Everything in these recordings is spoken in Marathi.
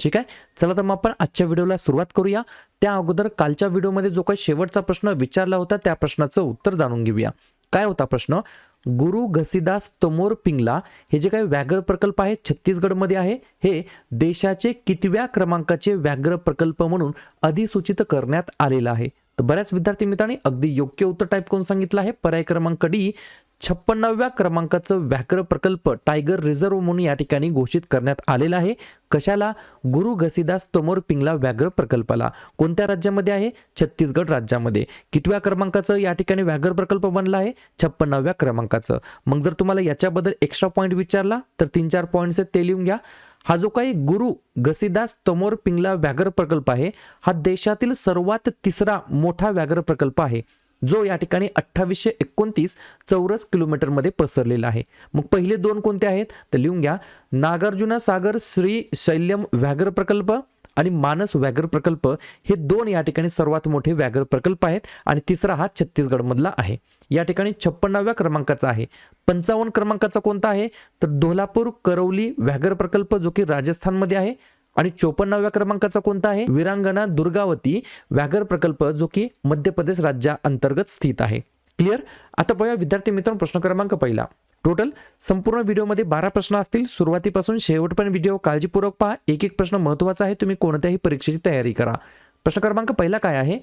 ठीक आहे? चला तर मग आपण आजच्या व्हिडिओला सुरुवात करूया. त्या अगोदर कालच्या व्हिडिओमध्ये जो काही शेवटचा प्रश्न विचारला होता त्या प्रश्नाचं उत्तर जाणून घेऊया. काय होता प्रश्न? गुरु घसीदास तोमोर पिंगला हे जे काही व्याघ्र प्रकल्प आहे छत्तीसगडमध्ये आहे हे देशाचे कितव्या क्रमांकाचे व्याघ्र प्रकल्प म्हणून अधिसूचित करण्यात आलेला आहे. तर बऱ्याच विद्यार्थी मित्रांनी अगदी योग्य उत्तर टाईप करून सांगितलं आहे. पर्याय क्रमांक डी छप्पन्नाव्या क्रमांकाचं व्याघ्र प्रकल्प टायगर रिझर्व म्हणून या ठिकाणी घोषित करण्यात आलेला आहे. कशाला? गुरु घसीदास तोमोर पिंगला व्याघ्र प्रकल्पाला. कोणत्या राज्यामध्ये आहे? छत्तीसगड राज्यामध्ये. कितव्या क्रमांकाचं या ठिकाणी व्याघ्र प्रकल्प बनला आहे? छप्पन्नाव्या क्रमांकाचं. मग जर तुम्हाला याच्याबद्दल एक्स्ट्रा पॉईंट विचारला तर तीन चार पॉईंट्स आहेत ते लिहून घ्या. हा जो काही गुरु घसीदास तोमोर पिंगला व्याघ्र प्रकल्प आहे हा देशातील सर्वात तिसरा मोठा व्याघ्र प्रकल्प आहे. जो या ठिकाणी अठ्ठावीसशे एकोणतीस चौरस किलोमीटरमध्ये पसरलेला आहे. मग पहिले दोन कोणते आहेत? तर लिहून घ्या. नागार्जुना सागर श्री शैल्यम व्याघ्र प्रकल्प आणि मानस व्याघ्र प्रकल्प हे दोन या ठिकाणी सर्वात मोठे व्याघ्र प्रकल्प आहेत आणि तिसरा हा छत्तीसगडमधला आहे. या ठिकाणी छप्पन्नाव्या क्रमांकाचा आहे. पंचावन्न क्रमांकाचा कोणता आहे? तर धोलापूर करौली व्याघ्र प्रकल्प जो की राजस्थानमध्ये आहे आणि चोपन्नाव्या क्रमांकाचा कोणता आहे? विरांगणा दुर्गावती व्याघ्र प्रकल्प जो की मध्य प्रदेश राज्याअंतर्गत स्थित आहे. क्लिअर आता पाहूया विद्यार्थी मित्रांनो प्रश्न क्रमांक पहिला. टोटल संपूर्ण व्हिडिओमध्ये बारा प्रश्न असतील. सुरुवातीपासून शेवटपर्यंत व्हिडिओ काळजीपूर्वक पहा. एक एक प्रश्न महत्त्वाचा आहे. तुम्ही कोणत्याही परीक्षेची तयारी करा. प्रश्न क्रमांक पहिला काय आहे?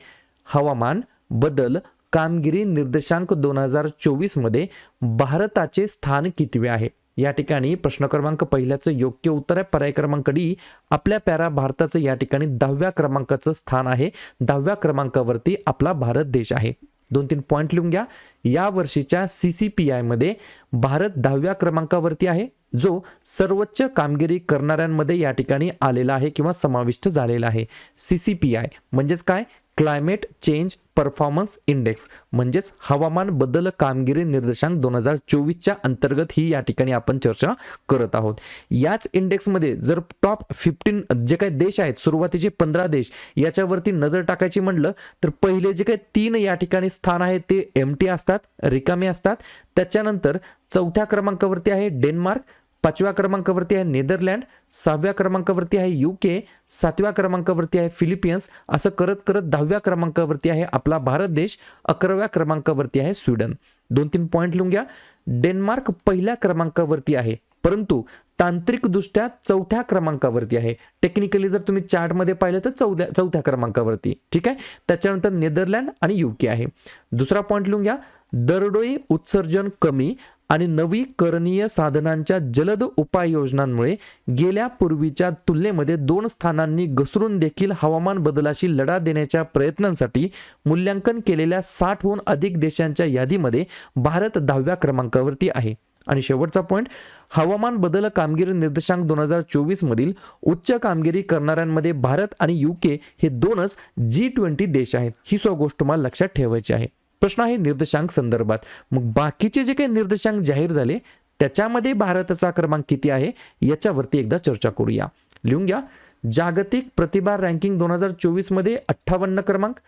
हवामान बदल कामगिरी निर्देशांक दोन हजार चोवीसमध्ये भारताचे स्थान कितवे आहे? या ठिकाणी प्रश्न क्रमांक पहिल्याचं योग्य उत्तर आहे. पर्याय क्रमांक डी आपल्या पॅरा भारताचं या ठिकाणी दहाव्या क्रमांकाचं स्थान आहे. दहाव्या क्रमांकावरती आपला भारत देश आहे. दोन तीन पॉईंट लिहून घ्या. या वर्षीच्या सी सी पी आयमध्ये भारत दहाव्या क्रमांकावरती आहे. जो सर्वोच्च कामगिरी करणाऱ्यांमध्ये या ठिकाणी आलेला आहे किंवा समाविष्ट झालेला आहे. सी सी पी आय म्हणजेच काय? क्लायमेट चेंज परफॉर्मन्स इंडेक्स म्हणजेच हवामान बदल कामगिरी निर्देशांक दोन हजार चोवीसच्या अंतर्गत ही या ठिकाणी आपण चर्चा करत आहोत. याच इंडेक्समध्ये जर टॉप फिफ्टीन जे काही देश आहेत सुरुवातीचे पंधरा देश याच्यावरती नजर टाकायची म्हटलं तर पहिले जे काही तीन या ठिकाणी स्थान आहेत ते एम टी असतात रिकामे असतात. त्याच्यानंतर चौथ्या क्रमांकावरती आहे डेन्मार्क पाचव्या क्रमांकावरती आहे नेदरलँड सहाव्या क्रमांकावरती आहे यू के सातव्या क्रमांकावरती आहे फिलिपियन्स असं करत करत दहाव्या क्रमांकावरती आहे आपला भारत देश अकराव्या क्रमांकावरती आहे स्वीडन. दोन तीन पॉईंट लिहून घ्या. डेन्मार्क पहिल्या क्रमांकावरती आहे परंतु तांत्रिकदृष्ट्या चौथ्या क्रमांकावरती आहे. टेक्निकली जर तुम्ही चार्टमध्ये पाहिलं तर चौथ्या चौथ्या क्रमांकावरती ठीक आहे? त्याच्यानंतर नेदरलँड आणि युके आहे. दुसरा पॉईंट लिहून घ्या. दरडोई उत्सर्जन कमी आणि नवीकरणीय साधनांच्या जलद उपाययोजनांमुळे गेल्या पूर्वीच्या तुलनेमध्ये दोन स्थानांनी घसरून देखील हवामान बदलाशी लढा देण्याच्या प्रयत्नांसाठी मूल्यांकन केलेल्या साठहून अधिक देशांच्या यादीमध्ये भारत दहाव्या क्रमांकावरती आहे. आणि शेवटचा पॉईंट हवामान बदल कामगिरी निर्देशांक दोन हजार चोवीस मधील उच्च कामगिरी करणाऱ्यांमध्ये भारत आणि युके हे दोनच जी ट्वेंटी देश आहेत. ही सो गोष्ट तुम्हाला लक्षात ठेवायची आहे. प्रश्न आहे निर्देशांक संदर्भात. मग बाकीचे जे काही निर्देशांक जाहीर झाले त्याच्यामध्ये भारताचा क्रमांक किती आहे याच्यावरती एकदा चर्चा करूया. लिहून घ्या. जागतिक प्रतिभा रँकिंग दोन हजार चोवीसमध्ये अठ्ठावन्न क्रमांक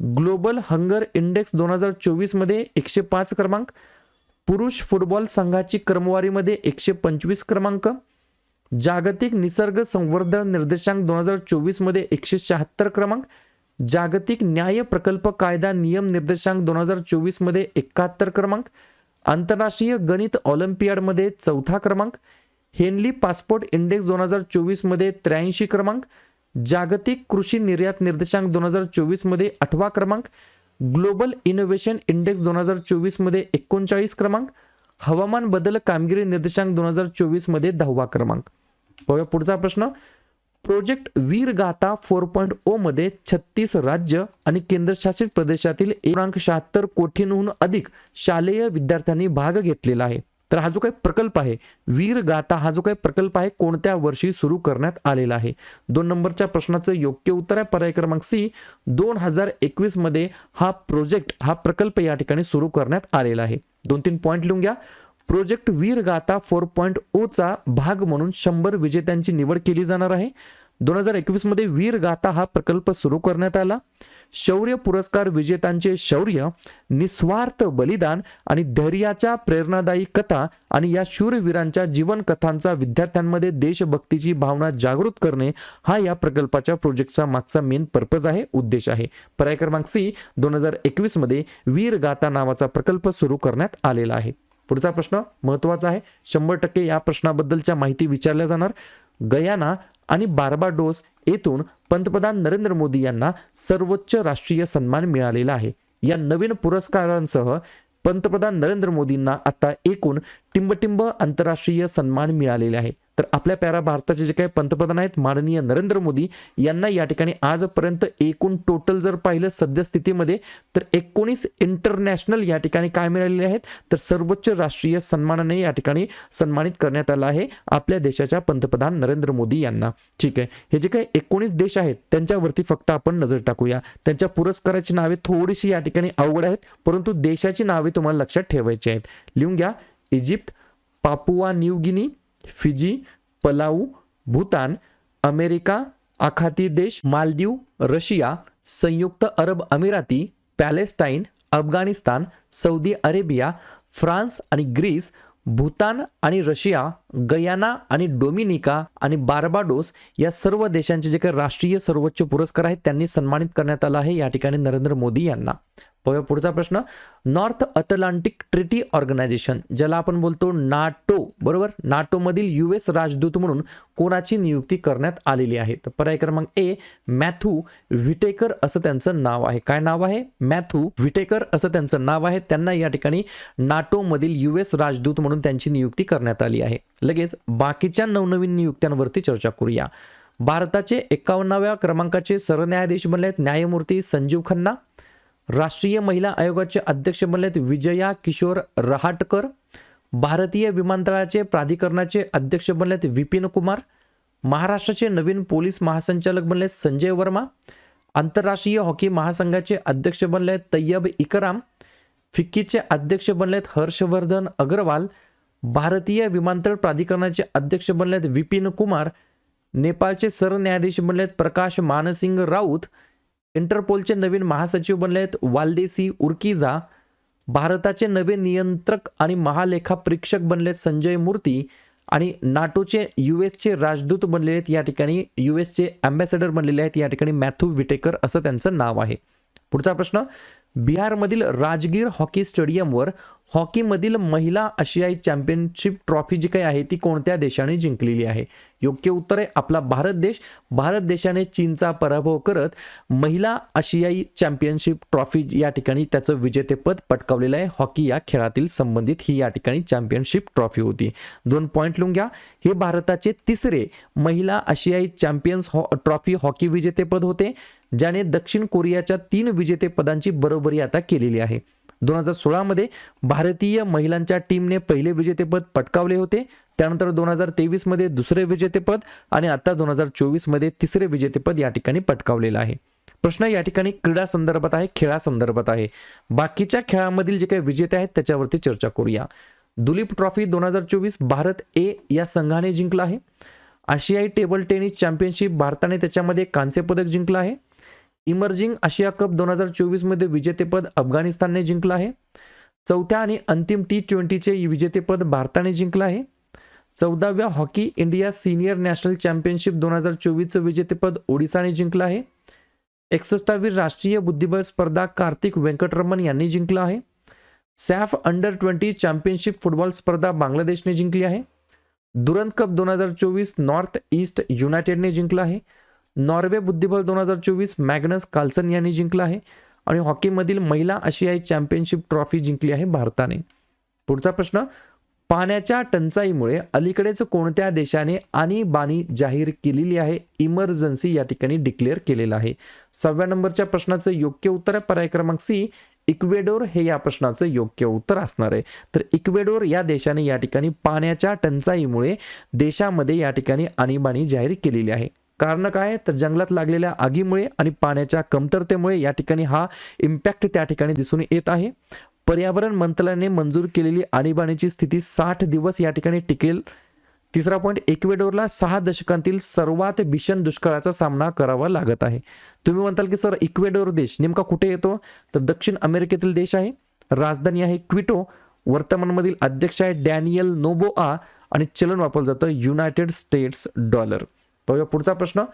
ग्लोबल हंगर इंडेक्स दोन हजार चोवीसमध्ये एकशे पाच क्रमांक पुरुष फुटबॉल संघाची क्रमवारीमध्ये एकशे पंचवीस क्रमांक जागतिक निसर्ग संवर्धन निर्देशांक दोन हजार चोवीसमध्ये एकशे शहात्तर क्रमांक जागतिक न्याय प्रकल्प कायदा नियम निर्देशांक दोन हजार चोवीसमध्ये एकाहत्तर क्रमांक आंतरराष्ट्रीय गणित ऑलिम्पियाडमध्ये चौथा क्रमांक हेनली पासपोर्ट इंडेक्स दोन हजार चोवीसमध्ये त्र्याऐंशी क्रमांक जागतिक कृषी निर्यात निर्देशांक दोन हजार चोवीसमध्ये आठवा क्रमांक ग्लोबल इनोव्हेशन इंडेक्स दोन हजार चोवीसमध्ये एकोणचाळीस क्रमांक हवामान बदल कामगिरी निर्देशांक दोन हजार चोवीसमध्ये दहावा क्रमांक. बघूया पुढचा प्रश्न. Project Veergatha four point O मध्ये छत्तीस राज्य आणि केंद्रशासित प्रदेशातील एक शहात्तर कोटींहून अधिक शालेय विद्यार्थ्यांनी भाग घेतलेला आहे. तर हा जो काही प्रकल्प आहे वीरगाथा हा जो काही प्रकल्प आहे कोणत्या वर्षी सुरू करण्यात आलेला आहे? दोन नंबरच्या प्रश्नाचं योग्य उत्तर आहे. पर्याय क्रमांक सी दोन हजार एकवीसमध्ये हा प्रोजेक्ट हा प्रकल्प या ठिकाणी सुरू करण्यात आलेला आहे. दोन तीन पॉईंट लिहून घ्या. प्रोजेक्ट वीरगाथा फोर पॉईंट ओचा भाग म्हणून शंभर विजेत्यांची निवड केली जाणार आहे. दोन हजार एकवीसमध्ये वीरगाथा हा प्रकल्प सुरू करण्यात आला. शौर्य पुरस्कार विजेत्यांचे शौर्य निस्वार्थ बलिदान आणि धैर्याच्या प्रेरणादायी कथा आणि या शूरवीरांच्या जीवनकथांचा विद्यार्थ्यांमध्ये देशभक्तीची भावना जागृत करणे हा या प्रकल्पाच्या प्रोजेक्टचा मागचा मेन पर्पज आहे उद्देश आहे. पर्याय क्रमांक सी दोन हजार एकवीसमध्ये नावाचा प्रकल्प सुरू करण्यात आलेला आहे. पुढचा प्रश्न महत्त्वाचा आहे. शंभर टक्के या प्रश्नाबद्दलच्या माहिती विचारल्या जाणार. गयाना आणि बार्बाडोस येथून पंतप्रधान नरेंद्र मोदी यांना सर्वोच्च राष्ट्रीय सन्मान मिळालेला आहे. या नवीन पुरस्कारांसह पंतप्रधान नरेंद्र मोदींना आता एकूण टिंबटिंब आंतरराष्ट्रीय सन्मान मिळालेले आहे. तर आपल्या प्यारा भारताचे जे काही पंतप्रधान आहेत माननीय नरेंद्र मोदी यांना या ठिकाणी आजपर्यंत एकूण टोटल जर पाहिलं सद्यस्थितीमध्ये तर एकोणीस इंटरनॅशनल या ठिकाणी काय मिळालेले आहेत? तर सर्वोच्च राष्ट्रीय सन्मानाने या ठिकाणी सन्मानित करण्यात आलं आहे आपल्या देशाच्या पंतप्रधान नरेंद्र मोदी यांना. ठीक आहे. हे जे काही एकोणीस देश आहेत त्यांच्यावरती फक्त आपण नजर टाकूया. त्यांच्या पुरस्काराची नावे थोडीशी या ठिकाणी अवघड आहेत परंतु देशाची नावे तुम्हाला लक्षात ठेवायची आहेत. लिहून घ्या. Egypt Papua New Guinea Fiji Palau Bhutan America आखाती देश मालदीव रशिया संयुक्त अरब अमिराती Palestine Afghanistan Saudi Arabia France आणि ग्रीस भूतान आणि रशिया गयाना आणि डोमिनिका आणि बार्बाडोस या सर्व देशांचे जे काही राष्ट्रीय सर्वोच्च पुरस्कार आहेत त्यांनी सन्मानित करण्यात आला आहे. या ठिकाणी नरेंद्र मोदी यांना. पुढचा प्रश्न. नॉर्थ अटलांटिक ट्रिटी ऑर्गनायझेशन ज्याला आपण बोलतो नाटो बरोबर? नाटोमधील यू एस राजदूत म्हणून कोणाची नियुक्ती करण्यात आलेली आहे? तर पर्याय क्रमांक ए मॅथू व्हिटेकर असं त्यांचं नाव आहे. काय नाव आहे? मॅथू व्हिटेकर असं त्यांचं नाव आहे. त्यांना या ठिकाणी नाटोमधील यू एस राजदूत म्हणून त्यांची नियुक्ती करण्यात आली आहे. लगेच बाकीच्या नवनवीन नियुक्त्यांवरती चर्चा करूया. भारताचे एकावन्नाव्या क्रमांकाचे सरन्यायाधीश बनले आहेत न्यायमूर्ती संजीव खन्ना राष्ट्रीय महिला आयोगाचे अध्यक्ष बनलेत विजया किशोर रहाटकर. भारतीय विमानतळाचे प्राधिकरणाचे अध्यक्ष बनलेत विपिन कुमार. महाराष्ट्राचे नवीन पोलीस महासंचालक बनलेत संजय वर्मा. आंतरराष्ट्रीय हॉकी महासंघाचे अध्यक्ष बनलेत तय्यब इकराम. फिक्कीचे अध्यक्ष बनलेत हर्षवर्धन अग्रवाल. भारतीय विमानतळ प्राधिकरणाचे अध्यक्ष बनलेत विपिन कुमार. नेपाळचे सरन्यायाधीश बनलेत प्रकाश मानसिंग राऊत. इंटरपोलचे नवीन महासचिव बनले आहेत. वालदेसी उर्किजा भारताचे नवे नियंत्रक आणि महालेखापरीक्षक बनले आहेत. संजय मूर्ती आणि नाटोचे यू एसचे राजदूत बनलेले आहेत. या ठिकाणी यू एसचे अँबॅसेडर बनलेले आहेत. या ठिकाणी मॅथ्यू विटेकर असं त्यांचं नाव आहे. पुढचा प्रश्न बिहारमधील राजगीर हॉकी स्टेडियमवर हॉकीमधील महिला आशियाई चॅम्पियनशिप ट्रॉफी जी काही आहे ती कोणत्या देशाने जिंकलेली आहे? योग्य उत्तर आहे आपला भारत देश. भारत देशाने चीनचा पराभव करत महिला आशियाई चॅम्पियनशिप ट्रॉफी या ठिकाणी त्याचं विजेतेपद पटकावलेलं आहे. हॉकी या खेळातील संबंधित ही या ठिकाणी चॅम्पियनशिप ट्रॉफी होती. दोन पॉईंट लिहून घ्या. हे भारताचे तिसरे महिला आशियाई चॅम्पियन्स हॉ ट्रॉफी हॉकी विजेतेपद होते ज्याने दक्षिण कोरियाच्या तीन विजेतेपदांची बरोबरी आता केलेली आहे. दोन हजार सोळामध्ये भारतीय महिलांच्या टीमने पहिले विजेतेपद पटकावले होते. त्यानंतर दोन हजार तेवीसमध्ये दुसरे विजेतेपद आणि आता दोन हजार चोवीसमध्ये तिसरे विजेतेपद या ठिकाणी पटकावलेलं आहे. प्रश्न या ठिकाणी क्रीडा संदर्भात आहे खेळासंदर्भात आहे. बाकीच्या खेळामधील जे काही विजेते आहेत त्याच्यावरती चर्चा करूया. दुलीप ट्रॉफी दोन हजार चोवीस भारत ए या संघाने जिंकला आहे. आशियाई टेबल टेनिस चॅम्पियनशिप भारताने त्याच्यामध्ये कांस्य पदक जिंकलं आहे. इमर्जिंग आशिया कप दोन हजार चोवीसमध्ये विजेतेपद अफगाणिस्तानने जिंकलं आहे. चौथ्या आणि अंतिम टी ट्वेंटीचे विजेतेपद भारताने जिंकलं आहे. चौदाव्या hockey India senior national championship दोन हजार चोवीसचं विजेतेपद ओडिसाने जिंकलं आहे. एकसष्टावी राष्ट्रीय बुद्धिबळ स्पर्धा कार्तिक व्यंकटरमण यांनी जिंकलं आहे. SAFF under twenty championship football स्पर्धा बांगलादेशने जिंकली आहे. दुरंत कप दोन हजार चोवीस नॉर्थ ईस्ट युनायटेडने जिंकलं आहे. नॉर्वे बुद्धिबळ दोन हजार चोवीस मॅग्नस कार्लसन यांनी जिंकला आहे आणि हॉकीमधील महिला आशियाई चॅम्पियनशिप ट्रॉफी जिंकली आहे भारताने. पुढचा प्रश्न पाण्याच्या टंचाईमुळे अलीकडेच कोणत्या देशाने आणीबाणी जाहीर केलेली आहे? इमर्जन्सी या ठिकाणी डिक्लेअर केलेलं आहे. सहाव्या नंबरच्या प्रश्नाचं योग्य उत्तर आहे पर्याय क्रमांक सी इक्वेडोर हे या प्रश्नाचं योग्य उत्तर असणार आहे. तर इक्वेडोर या देशाने या ठिकाणी पाण्याच्या टंचाईमुळे देशामध्ये या ठिकाणी आणीबाणी जाहीर केलेली आहे. कारण काय? तर जंगलात लागलेल्या आगीमुळे आणि पाण्याच्या कमतरतेमुळे या ठिकाणी हा इम्पॅक्ट त्या ठिकाणी दिसून येत आहे. पर्यावरण मंत्रालयाने मंजूर केलेली आणीबाणीची स्थिती साठ दिवस या ठिकाणी टिकेल. तिसरा पॉईंट इक्वेडोरला सहा दशकांतील सर्वात भीषण दुष्काळाचा सामना करावा लागत आहे. तुम्ही म्हणताल की सर इक्वेडोर देश नेमका कुठे येतो? तर दक्षिण अमेरिकेतील देश आहे. राजधानी आहे क्विटो. वर्तमानमधील अध्यक्ष आहे डॅनियल नोबोआ आणि चलन वापरलं जातं युनायटेड स्टेट्स डॉलर. पाहूया. पुढचा प्रश्न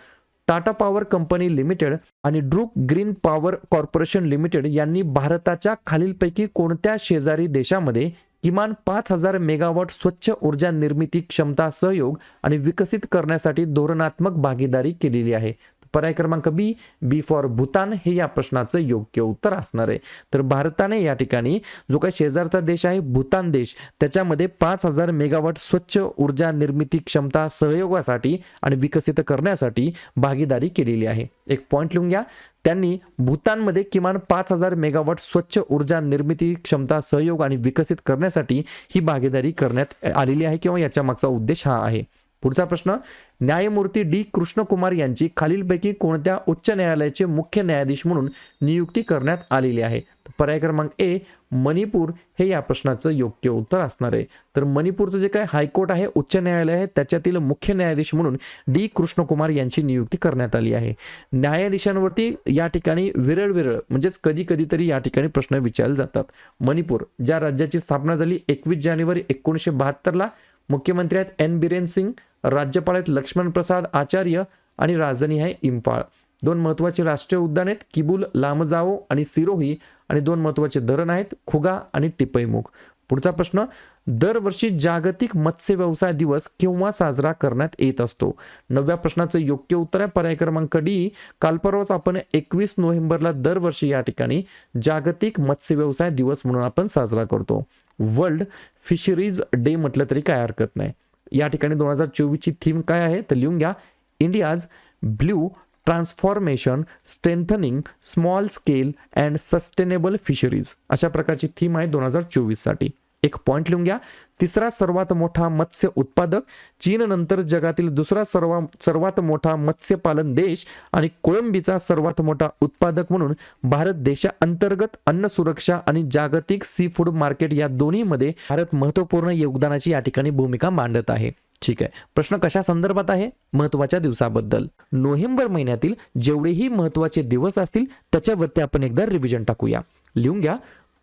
टाटा पॉवर कंपनी लिमिटेड आणि Druk green power corporation limited यांनी भारताच्या खालीलपैकी कोणत्या शेजारी देशामध्ये किमान पाच हजार मेगावॉट स्वच्छ ऊर्जा निर्मिती क्षमता सहयोग आणि विकसित करण्यासाठी धोरणात्मक भागीदारी केलेली आहे? पर्याय क्रमांक बी बी फॉर भूतान हे या प्रश्नाचं योग्य उत्तर असणार आहे. तर भारताने या ठिकाणी जो काही शेजारचा देश आहे भूतान देश त्याच्यामध्ये पाच हजार मेगावॉट स्वच्छ ऊर्जा निर्मिती क्षमता सहयोगासाठी आणि विकसित करण्यासाठी भागीदारी केलेली आहे. एक पॉईंट लिहून घ्या. त्यांनी भूतानमध्ये किमान पाच हजार मेगावॉट स्वच्छ ऊर्जा निर्मिती क्षमता सहयोग आणि विकसित करण्यासाठी ही भागीदारी करण्यात आलेली आहे किंवा याच्या मागचा उद्देश हा आहे. पुढचा प्रश्न न्यायमूर्ती डी. कृष्णकुमार यांची खालीलपैकी कोणत्या उच्च न्यायालयाचे मुख्य न्यायाधीश म्हणून नियुक्ती करण्यात आलेली आहे? पर्याय क्रमांक ए मणिपूर. हे या प्रश्नाचं योग्य उत्तर असणार आहे. तर मणिपूरचं जे काय हायकोर्ट आहे उच्च न्यायालय आहे त्याच्यातील मुख्य न्यायाधीश म्हणून डी. कृष्णकुमार यांची नियुक्ती करण्यात आली आहे. न्यायाधीशांवरती या ठिकाणी विरळ विरळ म्हणजेच कधी कधीतरी या ठिकाणी प्रश्न विचारले जातात. मणिपूर ज्या राज्याची स्थापना झाली एकवीस जानेवारी एकोणीसशे बहात्तरला मुख्यमंत्री आहेत एन. बिरेन सिंग राज्यपाल आहेत लक्ष्मण प्रसाद आचार्य आणि राजधानी आहे इम्फाळ दोन महत्त्वाचे राष्ट्रीय उद्यान आहेत किबुल लामजाओ आणि सिरोही आणि दोन महत्त्वाचे धरण आहेत खुगा आणि टिपईमुख पुढचा प्रश्न दरवर्षी जागतिक मत्स्य व्यवसाय दिवस केव्हा साजरा करण्यात येत असतो? नवव्या प्रश्नाचं योग्य उत्तर आहे पर्याय क्रमांक डी काल परवाच आपण एकवीस नोव्हेंबरला दरवर्षी या ठिकाणी जागतिक मत्स्य व्यवसाय दिवस म्हणून आपण साजरा करतो. वर्ल्ड फिशरीज डे म्हटलं तरी काय हरकत नाही. या ठिकाणी दोन हजार चोवीसची थीम काय आहे तर लिहून घ्या. India's blue transformation strengthening small scale and sustainable fisheries अशा प्रकारची थीम आहे दोन हजार चोवीससाठी. एक पॉईंट लिहून घ्या. तिसरा सर्वात मोठा मत्स्य उत्पादक चीन नंतर जगातील दुसरा सर्वा सर्वात मोठा मत्स्यपालन देश आणि कोळंबीचा सर्वात मोठा उत्पादक म्हणून भारत देशाअंतर्गत अन्न सुरक्षा आणि जागतिक सी फूड मार्केट या दोन्हीमध्ये भारत महत्त्वपूर्ण योगदानाची या ठिकाणी भूमिका मांडत आहे. ठीक आहे. प्रश्न कशा संदर्भात आहे? महत्त्वाच्या दिवसाबद्दल. नोव्हेंबर महिन्यातील जेवढेही महत्त्वाचे दिवस असतील त्याच्यावरती आपण एकदा रिव्हिजन टाकूया. लिहून घ्या.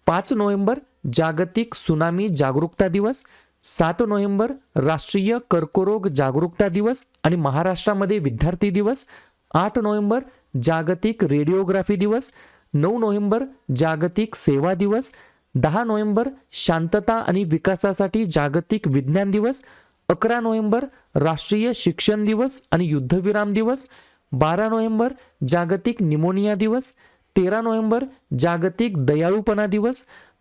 पाच नोव्हेंबर जागतिक सुनामी जागरूकता दिवस सात नोव्हेंबर राष्ट्रीय कर्करोग जागरूकता दिवस आणि महाराष्ट्रामध्ये विद्यार्थी दिवस आठ नोव्हेंबर जागतिक रेडिओग्राफी दिवस नऊ नोव्हेंबर जागतिक सेवा दिवस दहा नोव्हेंबर शांतता आणि विकासासाठी जागतिक विज्ञान दिवस अकरा नोव्हेंबर राष्ट्रीय शिक्षण दिवस आणि युद्धविराम दिवस बारा नोव्हेंबर जागतिक निमोनिया दिवस तेरा नोव्हेंबर जागतिक दयाळूपणा दिवस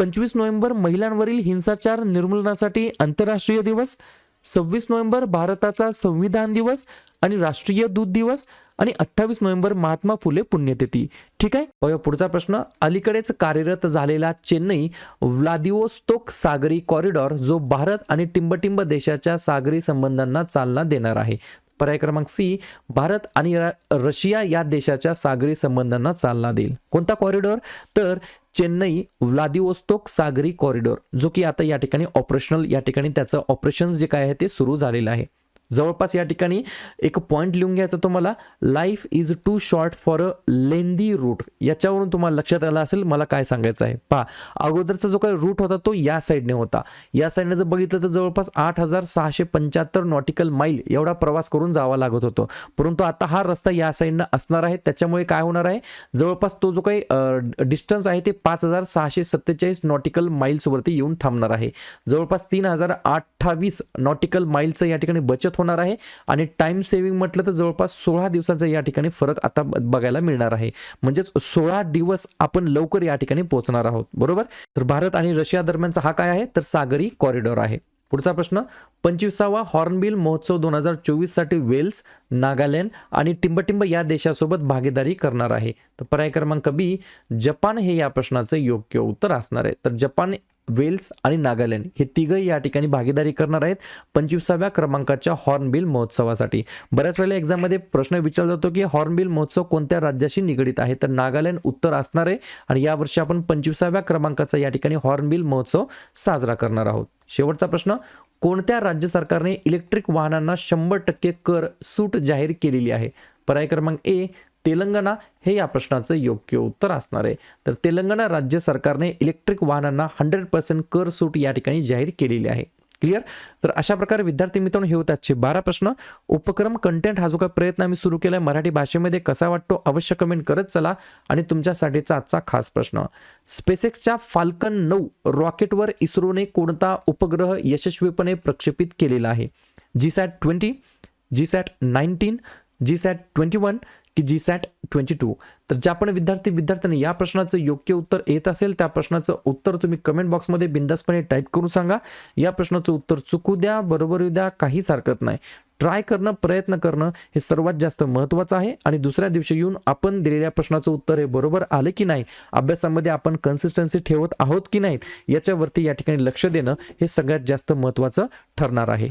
पंचवीस नोव्हेंबर महिलांवरील हिंसाचार निर्मूलनासाठी आंतरराष्ट्रीय दिवस सव्वीस नोव्हेंबर भारताचा संविधान दिवस आणि राष्ट्रीय दूध दिवस आणि अठ्ठावीस नोव्हेंबर महात्मा फुले पुण्यतिथी. ठीक आहे? पाहूया पुढचा प्रश्न. अलीकडेच कार्यरत झालेला चेन्नई व्लादिवोस्तोक सागरी कॉरिडॉर जो भारत आणि टिंबटिंब देशाच्या सागरी संबंधांना चालना देणार आहे. पर्याय क्रमांक सी भारत आणि रशिया या देशाच्या सागरी संबंधांना चालना देईल. कोणता कॉरिडॉर? तर चेन्नई व्लादिवोस्तोक सागरी कॉरिडॉर जो की आता या ठिकाणी ऑपरेशनल या ठिकाणी त्याचं ऑपरेशन जे काय आहे ते सुरू झालेलं आहे. जवळपास या ठिकाणी एक पॉईंट लिहून घ्यायचा तुम्हाला. Life is too short for a lengthy route याच्यावरून तुम्हाला लक्षात आलं असेल मला काय सांगायचं आहे. पहा अगोदरचा जो काही रूट होता तो या साईडने होता. या साईडने जर बघितलं तर जवळपास आठ हजार सहाशे पंच्याहत्तर नॉटिकल माईल एवढा प्रवास करून जावा लागत होतो. परंतु आता हा रस्ता या साईडनं असणार आहे. त्याच्यामुळे काय होणार आहे? जवळपास तो जो काही डिस्टन्स आहे ते पाच हजार सहाशे सत्तेचाळीस नॉटिकल माईल्सवरती येऊन थांबणार आहे. जवळपास तीन हजार अठ्ठावीस नॉटिकल माईलचं या ठिकाणी बचत होणार आहे आणि टाइम सेव्हिंग म्हटलं तर जवळपास सोळा दिवसाचा या ठिकाणी फरक आता बघायला मिळणार आहे. म्हणजेच सोळा दिवस आपण लवकर या ठिकाणी पोहोचणार आहोत. बरोबर? तर भारत आणि रशिया दरम्यानचा हा काय आहे? तर सागरी कॉरिडॉर आहे. पुढचा प्रश्न पंचवीसावा हॉर्नबिल महोत्सव दोन हजार चोवीससाठी वेल्स नागालँड आणि टिंबटिंब या देशासोबत भागीदारी करणार आहे. तर पर्याय क्रमांक बी जपान हे या प्रश्नाचं योग्य उत्तर असणार आहे. तर जपान वेल्स आणि नागालँड हे तिघही या ठिकाणी भागीदारी करणार आहेत. पंचवीसाव्या क्रमांकाच्या हॉर्नबिल महोत्सवासाठी. बऱ्याच वेळेला एक्झाममध्ये प्रश्न विचारला जातो की हॉर्नबिल महोत्सव कोणत्या राज्याशी निगडीत आहे? तर नागालँड उत्तर असणार आहे आणि यावर्षी आपण पंचवीसाव्या क्रमांकाचा या ठिकाणी हॉर्नबिल महोत्सव साजरा करणार आहोत. शेवटचा प्रश्न कोणत्या राज्य सरकारने इलेक्ट्रिक वाहनांना शंभर टक्के कर सूट जाहीर केलेली आहे? पर्याय क्रमांक ए तेलंगणा हे या प्रश्नाचं योग्य उत्तर असणार आहे. तर तेलंगणा राज्य सरकारने इलेक्ट्रिक वाहनांना हंड्रेड पर्सेंट कर सूट या ठिकाणी जाहीर केलेली आहे. क्लिअर तर अशा प्रकारे विद्यार्थी मित्रांनो हे होते आजचे बारा प्रश्न. उपक्रम कंटेंट हा जो काही प्रयत्न आम्ही सुरू केला आहे मराठी भाषेमध्ये कसा वाटतो अवश्य कमेंट करत चला आणि तुमच्यासाठीचा आजचा खास प्रश्न. स्पेसेक्सच्या फाल्कन नऊ रॉकेटवर इस्रोने कोणता उपग्रह यशस्वीपणे प्रक्षेपित केलेला आहे? G SAT twenty G SAT nineteen G SAT twenty one की जी सॅट ट्वेंटी टू. तर ज्या पण विद्यार्थी विद्यार्थ्यांनी या प्रश्नाचं योग्य उत्तर येत असेल त्या प्रश्नाचं उत्तर तुम्ही कमेंट बॉक्समध्ये बिंदासपणे टाईप करून सांगा. या प्रश्नाचं उत्तर चुकू द्या बरोबर येऊ द्या काहीच हरकत नाही. ट्राय करणं प्रयत्न करणं हे सर्वात जास्त महत्त्वाचं आहे. आणि दुसऱ्या दिवशी येऊन आपण दिलेल्या प्रश्नाचं उत्तर हे बरोबर आलं की नाही अभ्यासामध्ये आपण कन्सिस्टन्सी ठेवत आहोत की नाहीत याच्यावरती या ठिकाणी लक्ष देणं हे सगळ्यात जास्त महत्त्वाचं ठरणार आहे.